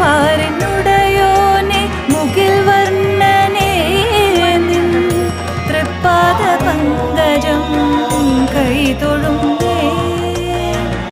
പാരനുട